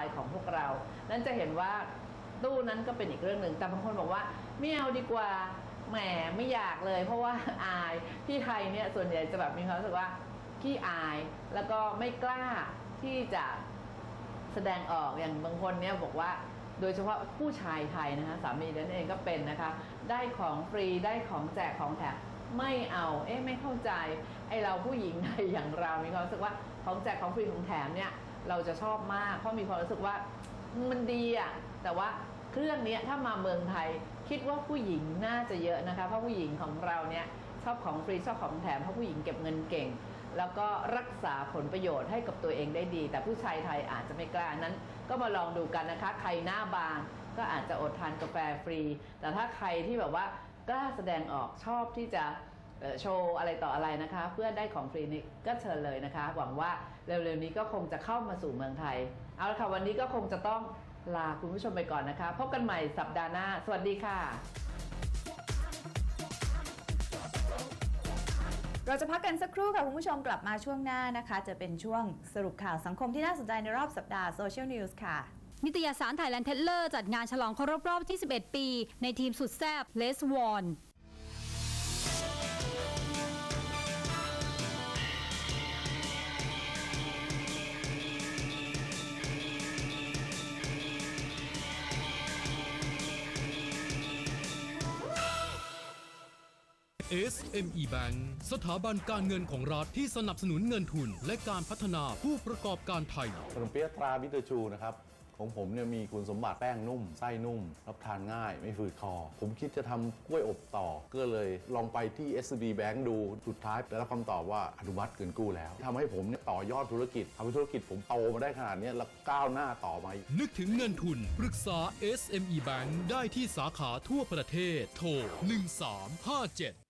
ายของพวกเรา นั้นจะเห็นว่าตู้นั้นก็เป็นอีกเรื่องหนึ่ง แต่บางคนบอกว่าไม่เอาดีกว่า แหมไม่อยากเลย เพราะว่าอายที่ไทยเนี่ยส่วนใหญ่จะแบบมีความรู้สึกว่าขี้อายแล้วก็ไม่กล้าที่จะแสดงออกอย่างบางคนเนี่ยบอกว่าโดยเฉพาะผู้ชายไทยนะคะสามีดิฉันเองก็เป็นนะคะ ได้ของฟรีได้ของแจกของแถมไม่เอาเอ๊ะไม่เข้าใจไอเราผู้หญิงไทยอย่างเรามีความรู้สึกว่าของแจกของฟรีของแถมเนี่ย เราจะชอบมาก เพราะมีความรู้สึกว่ามันดีอะแต่ว่าเครื่องนี้ถ้ามาเมืองไทยคิดว่าผู้หญิงน่าจะเยอะนะคะ เพราะผู้หญิงของเราเนี่ยชอบของฟรีชอบของแถมเพราะผู้หญิงเก็บเงินเก่ง แล้วก็รักษาผลประโยชน์ให้กับตัวเองได้ดี แต่ผู้ชายไทยอาจจะไม่กล้านั้น ก็มาลองดูกันนะคะ ใครหน้าบางก็อาจจะอดทานกาแฟฟรี แต่ถ้าใครที่แบบว่ากล้าแสดงออกชอบที่จะ โชว์อะไรต่ออะไรนะคะ เพื่อได้ของฟรีนี้ก็เชิญเลยนะคะ หวังว่าเร็วๆนี้ก็คงจะเข้ามาสู่เมืองไทย เอาละค่ะวันนี้ก็คงจะต้องลาคุณผู้ชมไปก่อนนะคะ พบกันใหม่สัปดาห์หน้า สวัสดีค่ะ เราจะพักกันสักครู่ค่ะ คุณผู้ชมกลับมาช่วงหน้านะคะ จะเป็นช่วงสรุปข่าวสังคมที่น่าสนใจในรอบสัปดาห์ Social News ค่ะนิตยสารไทยแลนด์เทเลอร์จัดงานฉลองครบรอบที่ 11 ปี ในทีมสุดแซบเลสวอน SME Bank สถาบันการเงินของรัฐที่สนับสนุนเงินทุน และการพัฒนาผู้ประกอบการไทย ขนมเปี๊ยะตราบิเตอร์ชูนะครับของผมเนี่ยมีคุณสมบัติแป้งนุ่ม ไส้นุ่ม รับทานง่าย ไม่ฝืดคอ ผมคิดจะทำกล้วยอบต่อ ก็เลยลองไปที่ SCB Bank ดู สุดท้ายได้รับคำตอบว่าอนุมัติเกินกู้แล้วทำให้ผมเนี่ยต่อยอดธุรกิจทำให้ธุรกิจผมโตมาได้ขนาดเนี้ยแล้วก้าวหน้าต่อมาอีกนึกถึงเงินทุน ปรึกษา SME Bank ได้ที่สาขาทั่วประเทศ โทร 1357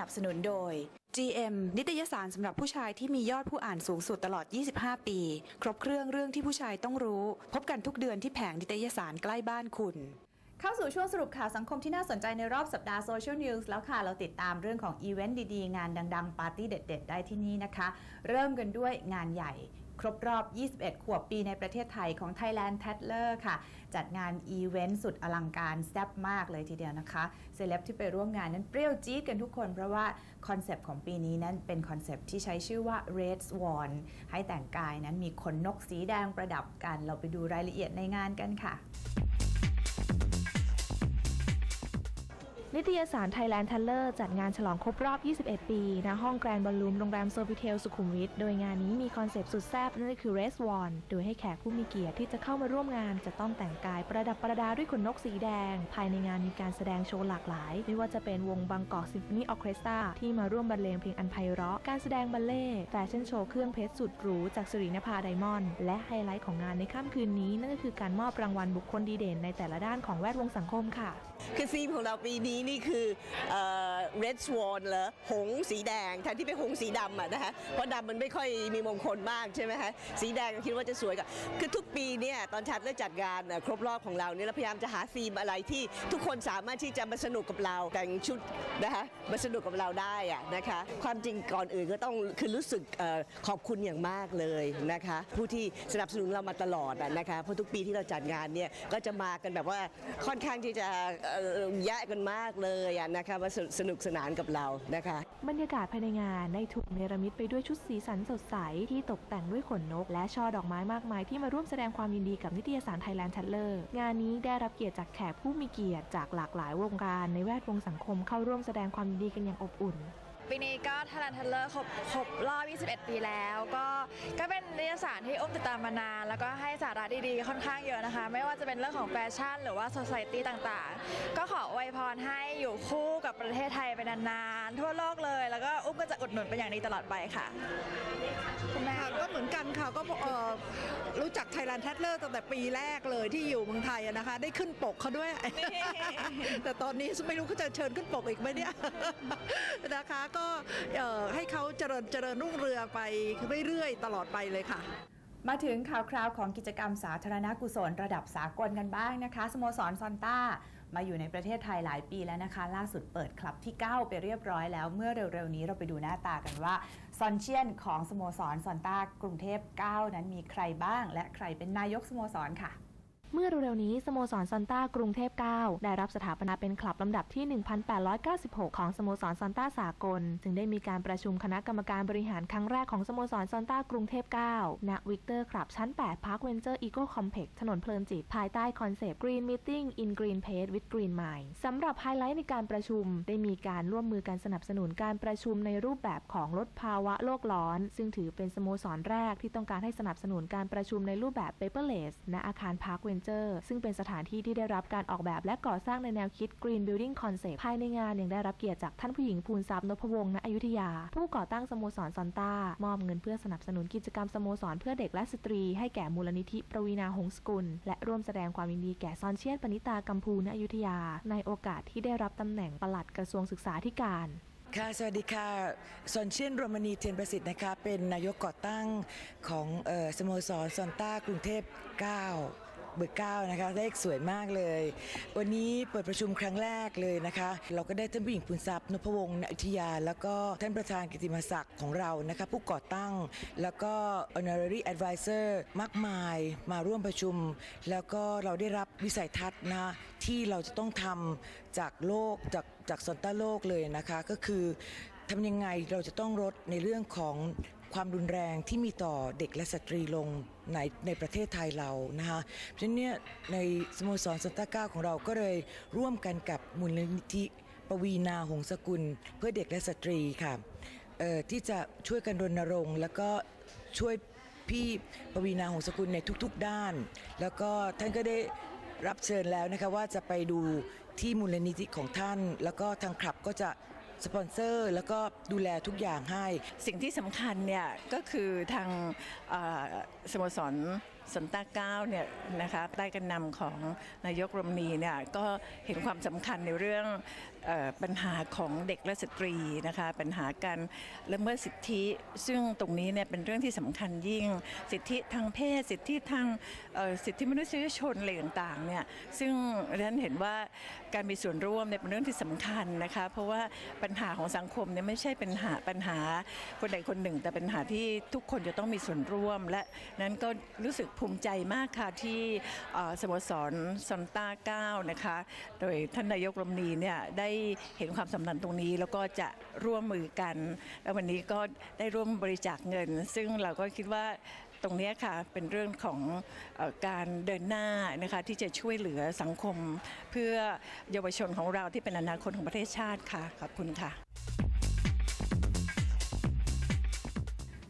นับสนุนโดย GM นิตยสารสำหรับผู้ชายที่มียอดผู้อ่านสูงสุดตลอด 25 ปี ครบเครื่องเรื่องที่ผู้ชายต้องรู้ พบกันทุกเดือนที่แผงนิตยสารใกล้บ้านคุณ เข้าสู่ช่วงสรุปข่าวสังคมที่น่าสนใจในรอบสัปดาห์โซเชียลนิวส์แล้วค่ะ เราติดตามเรื่องของอีเวนต์ดีๆ งานดัง ๆ ปาร์ตี้เด็ด ๆ ได้ที่นี่นะคะ เริ่มกันด้วยงานใหญ่ ครบรอบ 21 ขวบปีในประเทศไทยของ Thailand t a t l e r ค่ะ จัดงานอีเวนต์สุดอลังการแซ่บมากเลยทีเดียวนะคะเซเลบที่ไปร่วมงานนั้นเปรี้ยวจี๊ดกันทุกคนเพราะว่าคอนเซปต์ของปีนี้นั้นเป็นคอนเซปต์ที่ใช้ชื่อว่า Red Swan ให้แต่งกายนั้นมีขนนกสีแดงประดับกัน เราไปดูรายละเอียดในงานกันค่ะ นิตยสาร Thailand t a l l e r จัดงานฉลองครบรอบ 21 ปีณห้องแกรนด์บอลลูมโรงแรมโซฟิเทลสุขุมวิท โดยงานนี้มีคอนเซปต์สุดแซ่บนั่นก็คือ Race One โดยให้แขกผู้มีเกียรติที่จะเข้ามาร่วมงาน จะต้องแต่งกายประดับประดาด้วยขนนกสีแดง ภายในงานมีการแสดงโชว์หลากหลาย ไม่ว่าจะเป็นวงบางกอกซิมโฟนีออเคสตราที่มาร่วมบรรเลงเพลงอันไพเราะ การแสดงบัลเล่แฟชั่นโชว์เครื่องเพชรสุดหรูจากสิรินภาไดมอนด์และไฮไลท์ของงานในค่ำคืนนี้นั่นก็คือการมอบรางวัลบุคคลดีเด่นในแต่ละด้านของแวดวงสังคมค่ะคือธีมของเราปีนี้นี่คืออ red swan เหรอหงสีแดงแทนที่เป็นหงสีดำอะนะคะเพราะดำมันไม่ค่อยมีมงคลมากใช่ไหมคะสีแดงคิดว่าจะสวยกว่าคือทุกปีเนี่ยตอนชัดได้จัดงานครบรอบของเราเนี่ยเราพยายามจะหาธีมอะไรที่ทุกคนสามารถที่จะมาสนุกกับเราแต่งชุดนะคะมาสนุกกับเราได้อะนะคะความจริงก่อนอื่นก็ต้องคือรู้สึกอขอบคุณอย่างมากเลยนะคะผู้ที่สนับสนุนเรามาตลอดอะนะคะเพราะทุกปีที่เราจัดงานเนี่ยก็จะมากันแบบว่าค่อนข้างที่จะแยะกันมากเลยอะนะคะมาสนุกสนุกสนานกับเรานะคะ บรรยากาศภายในงานได้ถูกเนรมิตไปด้วยชุดสีสันสดใส ที่ตกแต่งด้วยขนนก และช่อดอกไม้มากมายที่มาร่วมแสดงความยินดีกับนิตยสารไทยแลนด์ชัตเลอร์งานนี้ได้รับเกียรติจากแขกผู้มีเกียรติจากหลากหลายวงการในแวดวงสังคมเข้าร่วมแสดงความยินดีกันอย่างอบอุ่น ปีนี้ก็ท a ลันทัลเลอร์ครบครบรอบ 21 ปีแล้ว ก็ก็เป็นนิตยสารที่อุ้มติดตามมานาน แล้วก็ให้สาระดีๆค่อนข้างเยอะนะคะ ไม่ว่าจะเป็นเรื่องของแฟชั่น หรือว่า s ซ c i ตี้ต่างๆ ก็ขออวยพรให้อยู่คู่กับประเทศไทยไปนานๆ ทั่วโลกเลย แล้วก็อุ้มก็จะอุดหนุนเป็นอย่างดีตลอดไปค่ะคุณแม่ ค่ะก็เหมือนกันค่ะก็เอ่อรู้จักไทยแลนด์แทเลอร์ตั้งแต่ปีแรกเลยที่อยู่เมืองไทยอะนะคะ ได้ขึ้นปกเขาด้วย แต่ตอนนี้ไม่รู้เขาจะเชิญขึ้นปกอีกไหมเนี่ย นะคะก็ให้เขาเจริญเจริญรุ่งเรืองไปเรื่อยๆ ตลอดไปเลยค่ะมาถึงข่าวคราวของกิจกรรมสาธารณกุศลระดับสากลกันบ้างนะคะสโมสรซอนต้ามาอยู่ในประเทศไทยหลายปีแล้วนะคะ ล่าสุดเปิดคลับที่ 9 ไปเรียบร้อยแล้ว เมื่อเร็วๆนี้เราไปดูหน้าตากันว่า ซอนเชียนของสโมสรซอนต้ากรุงเทพ 9 นั้นมีใครบ้าง และใครเป็นนายกสโมสรค่ะ เมื่อเร็วๆนี้สโมสรซันต้ากรุงเทพ 9 ได้รับสถาปนาเป็นคลับลำดับที่ 1896 ของสโมสรซันต้าสากล จึงได้มีการประชุมคณะกรรมการบริหารครั้งแรกของสโมสรซันต้ากรุงเทพ 9 ณ วิกเตอร์คลับชั้น 8 Park Venture Eco Complex ถนนเพลินจิต ภายใต้คอนเซปต์ Green Meeting in Green Place with Green Mind สำหรับไฮไลท์ในการประชุม ได้มีการร่วมมือกันสนับสนุนการประชุมในรูปแบบของลดภาวะโลกร้อน ซึ่งถือเป็นสโมสรแรกที่ต้องการให้สนับสนุนการประชุมในรูปแบบ paperless ณอาคาร Park Venture ซึ่งเป็นสถานที่ที่ได้รับการออกแบบและก่อสร้างในแนวคิด Green Building Concept ภายในงานยังได้รับเกียรติจากท่านผู้หญิงภูนทรัพย์นพวงศ์ณอยุธยา ผู้ก่อตั้งสโมสรซอนต้ามอบเงินเพื่อสนับสนุนกิจกรรมสโมสรเพื่อเด็กและสตรี ให้แก่มูลนิธิประวีนาหงสกุล และร่วมแสดงความยินดีแก่ซอนเชียนปณิตากัมพูณอยุธยา ในโอกาสที่ได้รับตำแหน่งปลัดกระทรวงศึกษาธิการค่ะ สวัสดีค่ะซอนเชียนโรมานีเทียนประสิทธิ์นะคะ เป็นนายกก่อตั้งของออสโมสรซอนต้ากรุงเทพ 9 บอร์9นะคะเลขสวยมากเลย วันนี้เปิดประชุมครั้งแรกเลยนะคะ เราก็ได้ท่านผู้หญิงปุณทรัพย์นพวงศ์ณอยุธยา แล้วก็ท่านประธานกิติมศักดิ์ของเรานะคะผู้ก่อตั้ง แล้วก็ honorary advisor มากมายมาร่วมประชุม แล้วก็เราได้รับวิสัยทัศน์นะที่เราจะต้องทำจากโลกจากจากซอนต้าโลกเลยนะคะ ก็คือทำยังไงเราจะต้องลดในเรื่องของ ความรุนแรงที่มีต่อเด็กและสตรีลงในในประเทศไทยเรานะคะเพราะฉะนั้นเนี่ยในสโมสรซอนตาก้าของเราก็เลยร่วมกันกับมูลนิธิปวีนาหงสกุล เพื่อเด็กและสตรีค่ะที่จะช่วยกันรณรงค์ แล้วก็ช่วยพี่ปวีนาหงสกุลในทุกๆด้าน แล้วก็ท่านก็ได้รับเชิญแล้วนะคะว่าจะไปดูที่มูลนิธิของท่าน แล้วก็ทางคลับก็จะ สปอนเซอร์ แล้วก็ดูแลทุกอย่างให้ สิ่งที่สำคัญเนี่ยก็คือทางสโมสรสันตาเก้าเนี่ยนะคะใต้การนำของนายกรมนีเนี่ยก็เห็นความสำคัญในเรื่องปัญหาของเด็กและสตรีนะคะปัญหาการละเมิดสิทธิ ซึ่งตรงนี้เนี่ยเป็นเรื่องที่สำคัญยิ่ง สิทธิทางเพศ สิทธิทางสิทธิมนุษยชนอะไรต่างๆเนี่ยซึ่งดิฉันเห็นว่าการมีส่วนร่วมเนี่ยเป็นเรื่องที่สำคัญนะคะเพราะว่าปัญหาของสังคมเนี่ยไม่ใช่ป็นหาปัญหาคนใดคนหนึ่ง แต่เป็นปัญหาที่ทุกคนจะต้องมีส่วนร่วม และนั้นก็รู้สึกภูมิใจมากค่ะที่สโมสรซอนต้าเก้านะคะโดยท่านนายกรมนีเนี่ยได้เห็นความสำคัญตรงนี้ แล้วก็จะร่วมมือกัน แล้ววันนี้ก็ได้ร่วมบริจาคเงิน ซึ่งเราก็คิดว่าตรงนี้ค่ะเป็นเรื่องของออการเดินหน้านะคะที่จะช่วยเหลือสังคม เพื่อเยาวชนของเราที่เป็นอนาคตของประเทศชาติค่ะขอบคุณค่ะ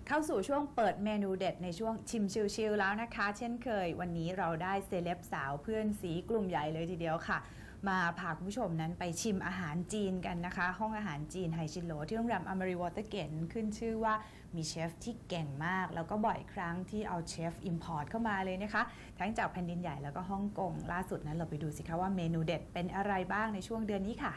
เข้าสู่ช่วงเปิดเมนูเด็ดในช่วงชิมชิลๆแล้วนะคะ เช่นเคย วันนี้เราได้เซเลบสาวเพื่อนสีกลุ่มใหญ่เลยทีเดียวค่ะ มาพาคุณผู้ชมนั้นไปชิมอาหารจีนกันนะคะ ห้องอาหารจีนไฮชินโหลที่โรงแรมอเมริวอเตอร์เกนขึ้นชื่อว่ามีเชฟที่เก่งมาก แล้วก็บ่อยครั้งที่เอาเชฟอิมพอร์ตเข้ามาเลยนะคะ ทั้งจากแผ่นดินใหญ่แล้วก็ฮ่องกงล่าสุดนั้นเราไปดูสิคะว่าเมนูเด็ดเป็นอะไรบ้างในช่วงเดือนนี้ค่ะ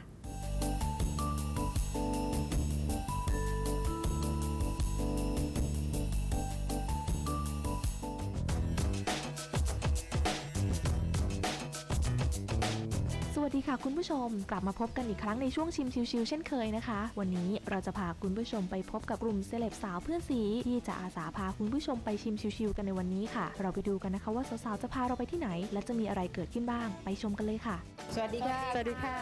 ดีค่ะคุณผู้ชม กลับมาพบกันอีกครั้งในช่วงชิมชิวๆเช่นเคยนะคะ วันนี้เราจะพาคุณผู้ชมไปพบกับกลุ่มเซเลบสาวเพื่อนสีที่จะอาสาพาคุณผู้ชมไปชิมชิวๆกันในวันนี้ค่ะ เราไปดูกันนะคะว่าสาวๆจะพาเราไปที่ไหน และจะมีอะไรเกิดขึ้นบ้าง ไปชมกันเลยค่ะ สวัสดีค่ะ สวัสดีค่ะ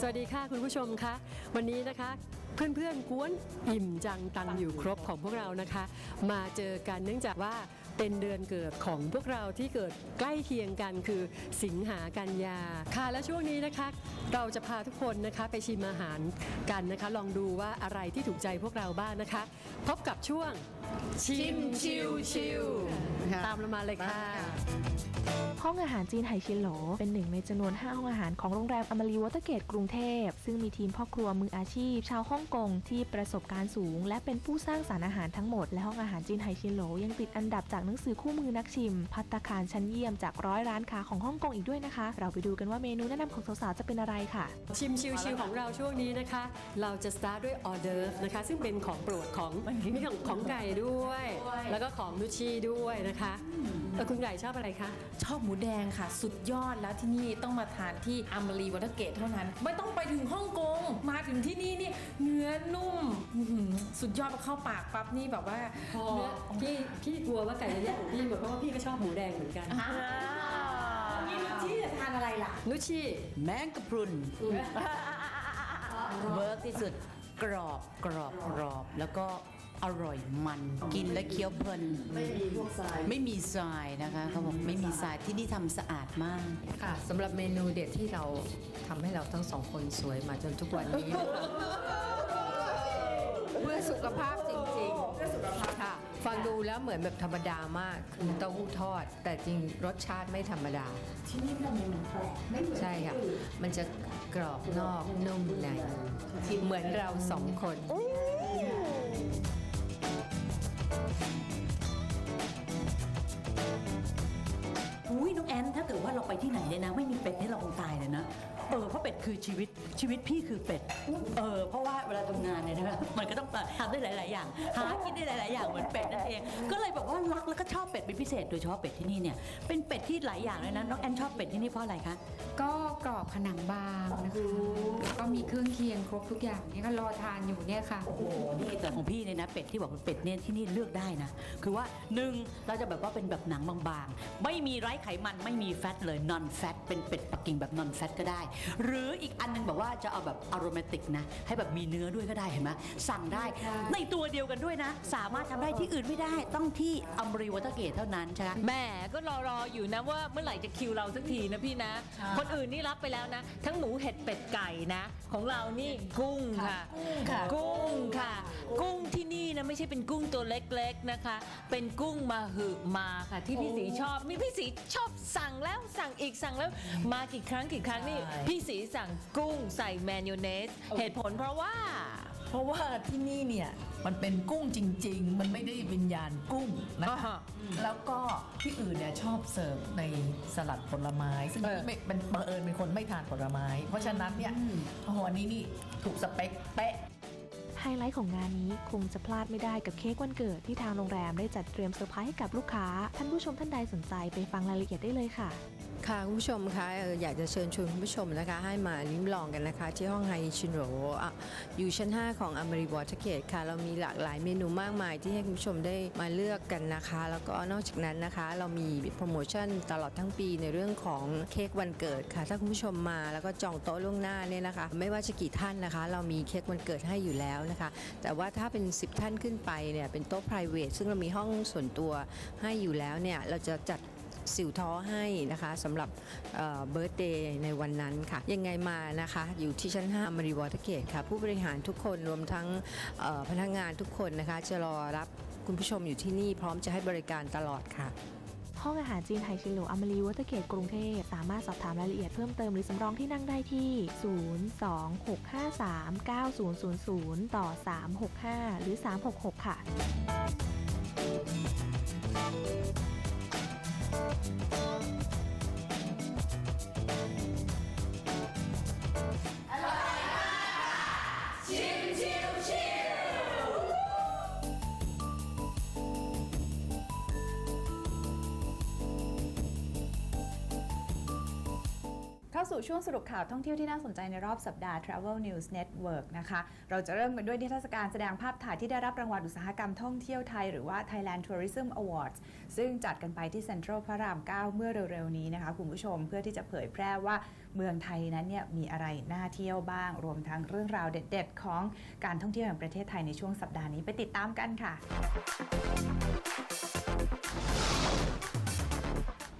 สวัสดีค่ะคุณผู้ชมคะวันนี้นะคะเพื่อนๆกวนอิ่มจังตังอยู่ครบของพวกเรานะคะ มาเจอกันเนื่องจากว่า เป็นเดือนเกิดของพวกเราที่เกิดใกล้เคียงกันคือสิงหากันยาค่ะและช่วงนี้นะคะ เราจะพาทุกคนนะคะไปชิมอาหารกันนะคะ ลองดูว่าอะไรที่ถูกใจพวกเราบ้างนะคะ พบกับช่วงชิมชิวชิวตามเรามาเลยค่ะห้องอาหารจีนไหชินโหล เป็นหนึ่งในจำนวน 5 ห้องอาหารของโรงแรมอมรีวอเตอร์เกตกรุงเทพ ซึ่งมีทีมพ่อครัวมืออาชีพ ชาวฮ่องกงที่ประสบการณ์สูง และเป็นผู้สร้างสารรค์อาหารทั้งหมด และห้องอาหารจีนไหชินโหลยังติดอันดับจากหนังสือคู่มือนักชิม พัตตาคารชั้นเยี่ยมจากร้อยร้านค้าของฮ่องกงอีกด้วยนะคะ เราไปดูกันว่าเมนูแนะนำของสาวๆจะเป็นอะไรค่ะ ชิมชิวชิวของเราช่วงนี้นะคะ เราจะสตาร์ทด้วยออเดอร์ฟนะคะ ซึ่งเป็นของโปรดของมีของของไก่ด้วย แล้วก็ของนุชชีด้วยนะคะเออคุณไก่ชอบอะไรคะ ชอบหมูแดงค่ะ สุดยอดแล้วที่นี่ต้องมาทานที่อัมรีวอเตอร์เกตเท่านั้น ไม่ต้องไปถึงฮ่องกง มาถึงที่นี่นี่เนื้อนุ่มอื้อหือสุดยอดพอเข้าปากปั๊บนี่แบบว่าพอเนื้อพี่พี่กลัวว่าไก่จะแย่ของพี่หมดเพราะว่าพี่ก็ชอบหมูแดงเหมือนกันนี่นุชชี่จะทานอะไรล่ะ นุชชีแมงกะพรุนเวิร์กที่สุดกรอบกรอบกรอบแล้วก็อร่อยมันกินและเคี้ยวเพลิน ไม่มีพวกทรายไม่มีทรายนะคะเขาบอกไม่มีทรายที่นี่ทำสะอาดมากค่ะสำหรับเมนูเด็ดที่เราทำให้เราทั้งสองคนสวยมาจนทุกวันนี้นะคะเพื่อสุขภาพ ฟังดูแล้วเหมือนแบบธรรมดามากคือเต้าหู้ทอด แต่จริงรสชาติไม่ธรรมดา ที่นี่ทำเมนูแปลกไม่เหมือนใช่ค่ะ มันจะกรอบนอกนุ่มในเหมือนเราสองคน อุ้ยน้องแอนถ้าเกิดว่าเราไปที่ไหนเนี่ยนะ ไม่มีเป็ดให้เราคงตายเลยนะ เออเพราะเป็ดคือชีวิตชีวิตพี่คือเป็ดเออเพราะว่าเวลาทำงานเนี่ยนะคะมันก็ต้องทำได้หลาย ๆ อย่าง หากินได้หลาย ๆ อย่างเหมือนเป็ดนั่นเอง ก็เลยแบบว่ารักแล้วก็ชอบเป็ดเป็นพิเศษโดยเฉพาะเป็ดที่นี่เนี่ยเป็นเป็ดที่หลายอย่างเลยนะน้องแอนชอบเป็ดที่นี่เพราะอะไรคะ ก็กรอบผนังบางนะคะแล้วก็มีเครื่องเคียงครบทุกอย่างเนี่ยก็รอทานอยู่เนี่ยค่ะ โอ้โหนี่แต่ของพี่เนี่ยนะเป็ดที่บอกเป็นเป็ดเนี่ยที่นี่เลือกได้นะ คือว่าหนึ่งเราจะแบบว่าเป็นแบบหนังบางๆ ไม่มีไร้ไขมันไม่มีแฟตเลย non fat เป็นเป็ดปักกิ่งแบบ non fat ก็ได้หรืออีกอันหนึงบอกว่าจะเอาแบบอ r o m a t i c นะ ให้แบบมีเนื้อด้วยก็ได้เห็นไหมสั่งได้ในตัวเดียวกันด้วยนะ สามารถทำได้ที่อื่นไม่ได้ ต้องที่อัมรีวอเตอร์เกตเท่านั้นใช่ไหมแหม่ก็รอรออยู่นะว่าเมื่อไหร่จะคิวเราสักทีนะพี่นะ คนอื่นนี่รับไปแล้วนะ ทั้งหมูเห็ดเป็ดไก่นะ ของเรานี่กุ้งค่ะ กุ้งค่ะ กุ้งที่นี่นะไม่ใช่เป็นกุ้งตัวเล็กๆนะคะ เป็นกุ้งมาหืมาค่ะ ที่พี่สีชอบมีพี่สีชอบสั่งแล้วสั่งอีกสั่งแล้วมากี่ครั้งกี่ครั้งนี่พี่สีสั่งกุ้งใส่แมนยูเนส เหตุผลเพราะว่า เพราะว่าที่นี่เนี่ยมันเป็นกุ้งจริง ๆ มันไม่ได้วิญญาณกุ้งนะคะแล้วก็ที่อื่นเนี่ยชอบเสิร์ฟในสลัดผลไม้ ซึ่งพี่ไม่เป็นบังเอิญเป็นคนไม่ทานผลไม้ เพราะฉะนั้นเนี่ยโอ้โหอันนี้นี่ถูกสเปคเป๊ะ ไฮไลท์ของงานนี้คงจะพลาดไม่ได้กับเค้กวันเกิดที่ทางโรงแรมได้จัดเตรียมเซอร์ไพรส์ให้กับลูกค้า ท่านผู้ชมท่านใดสนใจไปฟังรายละเอียดได้เลยค่ะ ค่ะคุณผู้ชมคะอยากจะเชิญชวนคุณผู้ชมนะคะให้มาลิ้มลองกันนะคะ ที่ห้องไฮชินโรอะอยู่ชั้น 5 ของอเมริวอเตอร์เกตค่ะ เรามีหลากหลายเมนูมากมายที่ให้คุณผู้ชมได้มาเลือกกันนะคะ แล้วก็นอกจากนั้นนะคะ เรามีโปรโมชั่นตลอดทั้งปีในเรื่องของเค้กวันเกิดค่ะ ถ้าคุณผู้ชมมาแล้วก็จองโต๊ะล่วงหน้าเนี่ยนะคะ ไม่ว่าจะกี่ท่านนะคะ เรามีเค้กวันเกิดให้อยู่แล้วนะคะ แต่ว่าถ้าเป็น 10 ท่านขึ้นไปเนี่ยเป็นโต๊ะ private ซึ่งเรามีห้องส่วนตัวให้อยู่แล้วเนี่ยเราจะจัด สิวท้อให้นะคะสำหรับเบิร์ตเดย์ในวันนั้นค่ะ ยังไงมานะคะ อยู่ที่ชั้น 5 มารีวอเตอร์เกตค่ะ ผู้บริหารทุกคนรวมทั้งพนักงานทุกคนนะคะ จะรอรับคุณผู้ชมอยู่ที่นี่พร้อมจะให้บริการตลอดค่ะห้องอาหารจีนไทยชินหลอมรีวอเตอร์เกตกรุงเทพ สามารถสอบถามรายละเอียดเพิ่มเติมหรือสำรองที่นั่งได้ที่ 026539000 ต่อ 365 หรือ 366 ค่ะ Thank you. ช่วงสรุปข่าวท่องเที่ยวที่น่าสนใจในรอบสัปดาห์ Travel News Network นะคะ เราจะเริ่มกันด้วยนิทรรศการแสดงภาพถ่ายที่ได้รับรางวัลอุตสาหกรรมท่องเที่ยวไทย หรือว่า Thailand Tourism Awards ซึ่งจัดกันไปที่เซ็นทรัลพระราม 9 เมื่อเร็วๆ นี้นะคะ คุณผู้ชมเพื่อที่จะเผยแพร่ว่าเมืองไทยนั้นเนี่ยมีอะไรน่าเที่ยวบ้าง รวมทั้งเรื่องราวเด็ด ๆ ของการท่องเที่ยวแห่งประเทศไทยในช่วงสัปดาห์นี้ไปติดตามกันค่ะ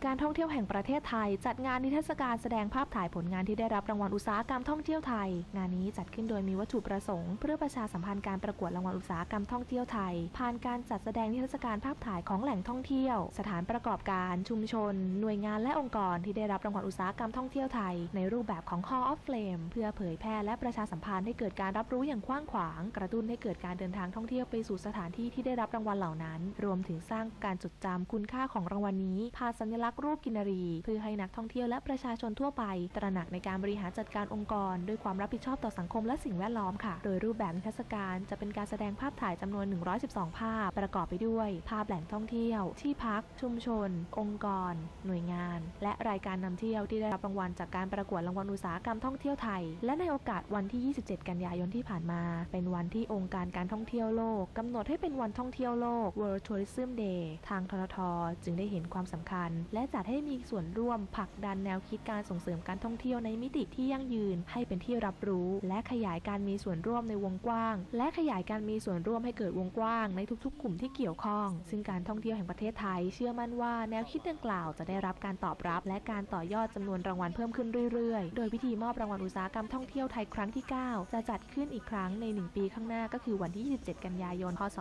การท่องเที่ยวแห่งประเทศไทย จัดงานนิทรรศการแสดงภาพถ่ายผลงานที่ได้รับรางวัลอุตสาหกรรมท่องเที่ยวไทย งานนี้จัดขึ้นโดยมีวัตถุประสงค์ เพื่อประชาสัมพันธ์การประกวดรางวัลอุตสาหกรรมท่องเที่ยวไทย ผ่านการจัดแสดงนิทรรศการภาพถ่ายของแหล่งท่องเที่ยว สถานประกอบการชุมชน หน่วยงานและองค์กรที่ได้รับรางวัลอุตสาหกรรมท่องเที่ยวไทย ในรูปแบบของ Hall of Flame เพื่อเผยแพร่และประชาสัมพันธ์ให้เกิดการรับรู้อย่างกว้างขวาง กระตุ้นให้เกิดการเดินทางท่องเที่ยวไปสู่สถานที่ที่ได้รับรางวัลเหล่านั้น รวมถึงสร้างการจดจำคุณค่าของรางวัลนี้ผ่านสัญลักษณ์รูปกินรี เพื่อให้นักท่องเที่ยวและประชาชนทั่วไป ตระหนักในการบริหารจัดการองค์กร ด้วยความรับผิดชอบต่อสังคมและสิ่งแวดล้อมค่ะ โดยรูปแบบนิทรรศการจะเป็นการแสดงภาพถ่ายจำนวน 112 ภาพ ประกอบไปด้วย ภาพแหล่งท่องเที่ยว ที่พัก ชุมชน องค์กร หน่วยงาน และรายการนำเที่ยวที่ได้รับรางวัลจากการประกวดรางวัลอุตสาหกรรมท่องเที่ยวไทย และในโอกาสวันที่ 27 กันยายนที่ผ่านมา เป็นวันที่องค์การการท่องเที่ยวโลกกำหนดให้เป็นวันท่องเที่ยวโลก World Tourism Day ทางทททจึงได้เห็นความสำคัญ และและจัดให้มีส่วนร่วมผลักดันแนวคิดการส่งเสริมการท่องเที่ยวในมิติที่ยั่งยืน ให้เป็นที่รับรู้ และขยายการมีส่วนร่วมในวงกว้าง และขยายการมีส่วนร่วมให้เกิดวงกว้างในทุกๆ กลุ่มที่เกี่ยวข้อง ซึ่งการท่องเที่ยวแห่งประเทศไทย เชื่อมั่นว่าแนวคิดดังกล่าวจะได้รับการตอบรับ และการต่อยอดจำนวนรางวัลเพิ่มขึ้นเรื่อยๆ โดยพิธีมอบรางวัลอุตสาหกรรมท่องเที่ยวไทยครั้งที่ 9 จะจัดขึ้นอีกครั้งใน 1 ปีข้างหน้าก็คือวันที่ 27 กันยายน พศ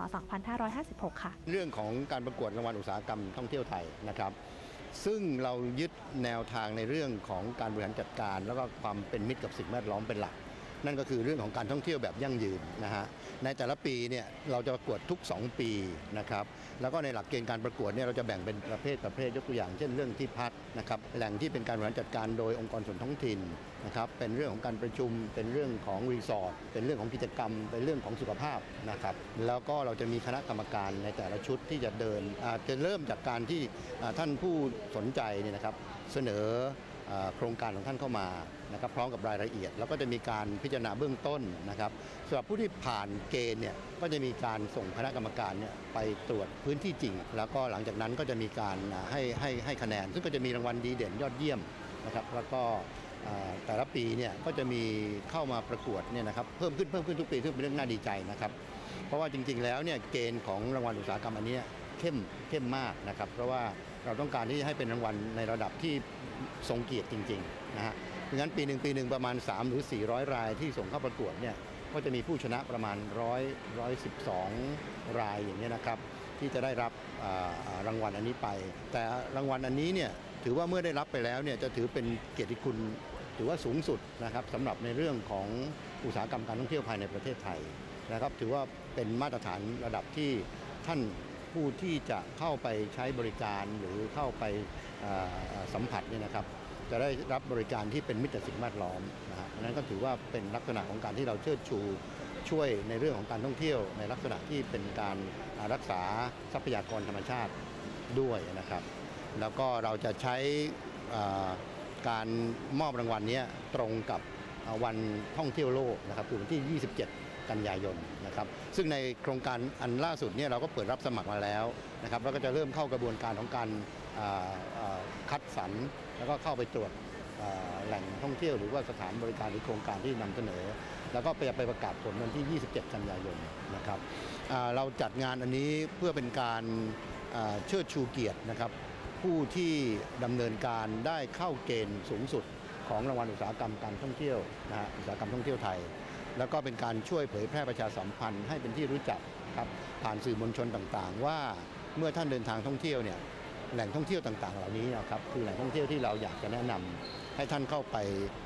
2556 ค่ะ เรื่องของการประกวดรางวัลอุตสาหกรรมท่องเที่ยวไทยนะครับ ซึ่งเรายึดแนวทางในเรื่องของการบริหารจัดการ แล้วก็ความเป็นมิตรกับสิ่งแวดล้อมเป็นหลัก นั่นก็คือเรื่องของการท่องเที่ยวแบบยั่งยืนนะฮะในแต่ละปีเนี่ยเราจะประกวดทุก 2 ปีนะครับ แล้วก็ในหลักเกณฑ์การประกวดเนี่ยเราจะแบ่งเป็นประเภทประเภทยกตัวอย่าง เช่นเรื่องที่พักนะครับแหล่งที่เป็นการบริหารจัดการโดยองค์กรส่วนท้องถิ่นนะครับเป็นเรื่องของการประชุม เป็นเรื่องของรีสอร์ทเป็นเรื่องของกิจกรรม เป็นเรื่องของสุขภาพนะครับแล้วก็เราจะมีคณะกรรมการในแต่ละชุดที่จะเดินจะเริ่มจากการที่ท่านผู้สนใจเนี่ยนะครับเสนอ โครงการของท่านเข้ามานะครับพร้อมกับรายละเอียด แล้วก็จะมีการพิจารณาเบื้องต้นนะครับสำหรับผู้ที่ผ่านเกณฑ์เนี่ยก็จะมีการส่งคณะกรรมการเนี่ยไปตรวจพื้นที่จริง แล้วก็หลังจากนั้นก็จะมีการให้ให้ให้คะแนน ซึ่งก็จะมีรางวัลดีเด่นยอดเยี่ยมนะครับแล้วก็แต่ละปีเนี่ยก็จะมีเข้ามาประกวดเนี่ยนะครับเพิ่มขึ้นเพิ่มขึ้นทุกปีซึ่งเป็นเรื่องน่าดีใจนะครับเพราะว่าจริง ๆ แล้วเนี่ยเกณฑ์ของรางวัลอุตสาหกรรมอันนี้เข้มเข้มมากนะครับเพราะว่าเราต้องการที่จะให้เป็นรางวัลในระดับที่ ทรงเกียรติจริงๆนะฮะดังนั้นปีหนึ่งปีหนึ่งประมาณ 3 หรือ 400 รายที่ส่งเข้าประกวดเนี่ยก็จะมีผู้ชนะประมาณ 100 112 รายอย่างนี้ยนะครับ ที่จะได้รับรางวัลอันนี้ไป แต่รางวัลอันนี้เนี่ยถือว่าเมื่อได้รับไปแล้วเนี่ยจะถือเป็นเกียรติคุณถือว่าสูงสุดนะครับสำหรับในเรื่องของอุตสาหกรรมการท่องเที่ยวภายในประเทศไทยนะครับ ถือว่าเป็นมาตรฐานระดับที่ท่านผู้ที่จะเข้าไปใช้บริการหรือเข้าไป สัมผัสเนี่ยนะครับจะได้รับบริการที่เป็นมิตรต่อสิ่งแวดล้อมนะฮะดังนั้นก็ถือว่าเป็นลักษณะของการที่เราเชิดชูช่วยในเรื่องของการท่องเที่ยว ในลักษณะที่เป็นการรักษาทรัพยากรธรรมชาติด้วยนะครับ แล้วก็เราจะใช้การมอบรางวัลนี้ตรงกับวันท่องเที่ยวโลกนะครับคือวันที่ 27 กันยายนนะครับ ซึ่งในโครงการอันล่าสุดเนี่ยเราก็เปิดรับสมัครมาแล้วนะครับแล้วก็จะเริ่มเข้ากระบวนการของการ คัดสรรแล้วก็เข้าไปตรวจแหล่งท่องเที่ยวหรือว่าสถานบริการหรือโครงการที่นำเสนอ แล้วก็ไปไปประกาศผลวันที่ 27 กันยายนนะครับเราจัดงานอันนี้เพื่อเป็นการเชิดชูเกียรตินะครับ ผู้ที่ดำเนินการได้เข้าเกณฑ์สูงสุดของรางวัลอุตสาหกรรมการท่องเที่ยวนะฮะอุตสาหกรรมท่องเที่ยวไทย แล้วก็เป็นการช่วยเผยแพร่ประชาสัมพันธ์ให้เป็นที่รู้จักครับผ่านสื่อมวลชนต่างๆ ว่าเมื่อท่านเดินทางท่องเที่ยวเนี่ย แหล่งท่องเที่ยวต่าง ๆ เหล่านี้นะครับคือแหล่งท่องเที่ยวที่เราอยากจะแนะนำให้ท่านเข้าไป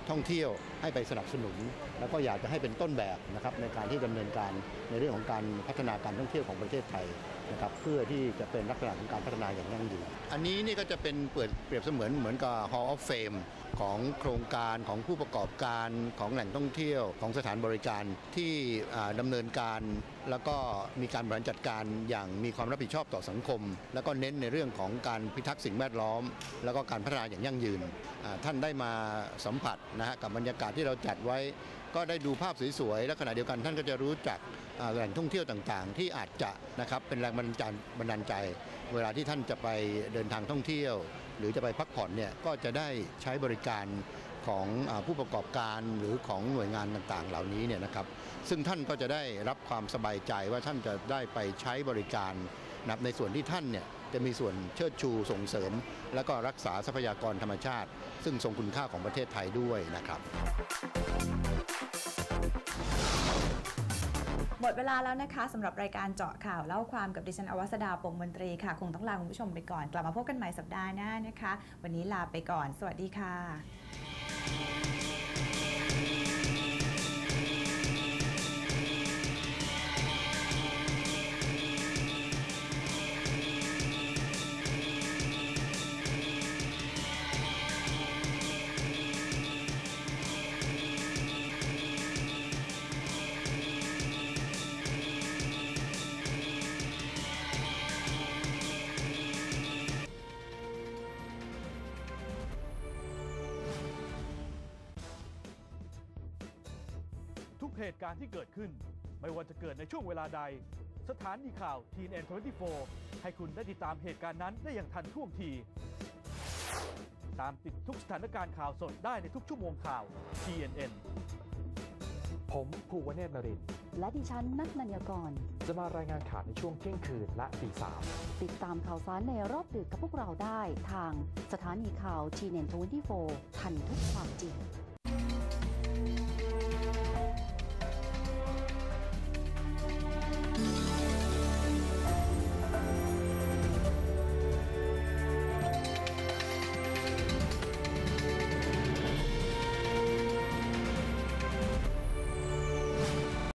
ท่องเที่ยว ให้ไปสนับสนุน แล้วก็อยากจะให้เป็นต้นแบบนะครับในการที่ดำเนินการในเรื่องของการพัฒนาการท่องเที่ยวของประเทศไทยนะครับเพื่อที่จะเป็นลักษณะของการพัฒนาอย่างยั่งยืนอันนี้นี่ก็จะเป็นเปรียบเปรียบเสมือนเหมือนกับ Hall of Fame ของโครงการของผู้ประกอบการของแหล่งท่องเที่ยวของสถานบริการที่อ่าดำเนินการแล้วก็มีการบริหารจัดการอย่างมีความรับผิดชอบต่อสังคม แล้วก็เน้นในเรื่องของการพิทักษ์สิ่งแวดล้อม แล้วก็การพัฒนาอย่างยั่งยืนท่านได้มาสัมผัสนะฮะกับบรรยากาศที่เราจัดไว้ ก็ได้ดูภาพสวยๆและขณะเดียวกันท่านก็จะรู้จักแหล่งท่องเที่ยวต่างๆ ที่อาจจะนะครับเป็นแรงบันดาลบันดาลใจ เวลาที่ท่านจะไปเดินทางท่องเที่ยว หรือจะไปพักผ่อนเนี่ยก็จะได้ใช้บริการของผู้ประกอบการหรือของหน่วยงานต่างๆ เหล่านี้เนี่ยนะครับซึ่งท่านก็จะได้รับความสบายใจว่าท่านจะได้ไปใช้บริการนในส่วนที่ท่านเนี่ย จะมีส่วนเชิดชูส่งเสริม และก็รักษาทรัพยากรธรรมชาติ ซึ่งทรงคุณค่าของประเทศไทยด้วยนะครับ หมดเวลาแล้วนะคะสำหรับรายการเจาะข่าวเล่าความกับดิฉันอวัสดาปงมนตรีค่ะ คงต้องลาคุณผู้ชมไปก่อน กลับมาพบกันใหม่สัปดาห์หน้านะคะ วันนี้ลาไปก่อน สวัสดีค่ะ เหตุการณ์ที่เกิดขึ้น ไม่ว่าจะเกิดในช่วงเวลาใด สถานีข่าว TNN24 ให้คุณได้ติดตามเหตุการณ์นั้นได้อย่างทันท่วงที ตามติดทุกสถานการณ์ข่าวสดได้ในทุกชั่วโมงข่าว TNN ผมภูวเนตรนรินทร์และดิฉันนัทนัญญากร จะมารายงานข่าวในช่วงเที่ยงคืนและตีสามติดตามข่าวสารในรอบดึกกับพวกเราได้ทางสถานีข่าว t ีเน็ต24ทันทุกความจริง